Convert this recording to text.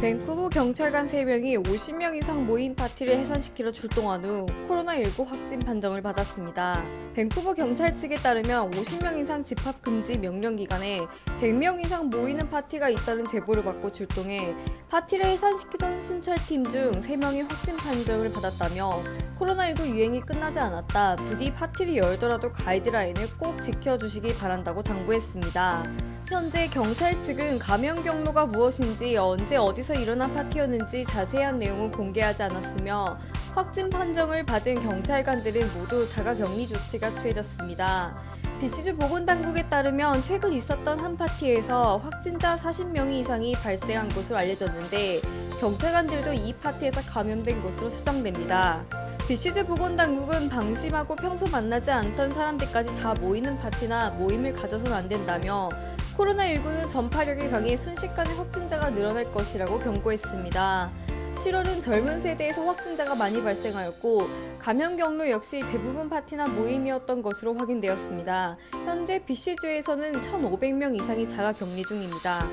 밴쿠버 경찰관 3명이 50명 이상 모임 파티를 해산시키러 출동한 후 코로나19 확진 판정을 받았습니다. 밴쿠버 경찰 측에 따르면 50명 이상 집합 금지 명령 기간에 100명 이상 모이는 파티가 있다는 제보를 받고 출동해 파티를 해산시키던 순찰팀 중 3명이 확진 판정을 받았다며 코로나19 유행이 끝나지 않았다. 부디 파티를 열더라도 가이드라인을 꼭 지켜주시기 바란다고 당부했습니다. 현재 경찰 측은 감염 경로가 무엇인지 언제 어디서 일어난 파티였는지 자세한 내용은 공개하지 않았으며 확진 판정을 받은 경찰관들은 모두 자가 격리 조치가 취해졌습니다. BC주 보건당국에 따르면 최근 있었던 한 파티에서 확진자 40명 이상이 발생한 것으로 알려졌는데 경찰관들도 이 파티에서 감염된 것으로 추정됩니다. BC주 보건당국은 방심하고 평소 만나지 않던 사람들까지 다 모이는 파티나 모임을 가져서는 안 된다며 코로나19는 전파력이 강해 순식간에 확진자가 늘어날 것이라고 경고했습니다. 7월은 젊은 세대에서 확진자가 많이 발생하였고 감염 경로 역시 대부분 파티나 모임이었던 것으로 확인되었습니다. 현재 BC주에서는 1,500명 이상이 자가 격리 중입니다.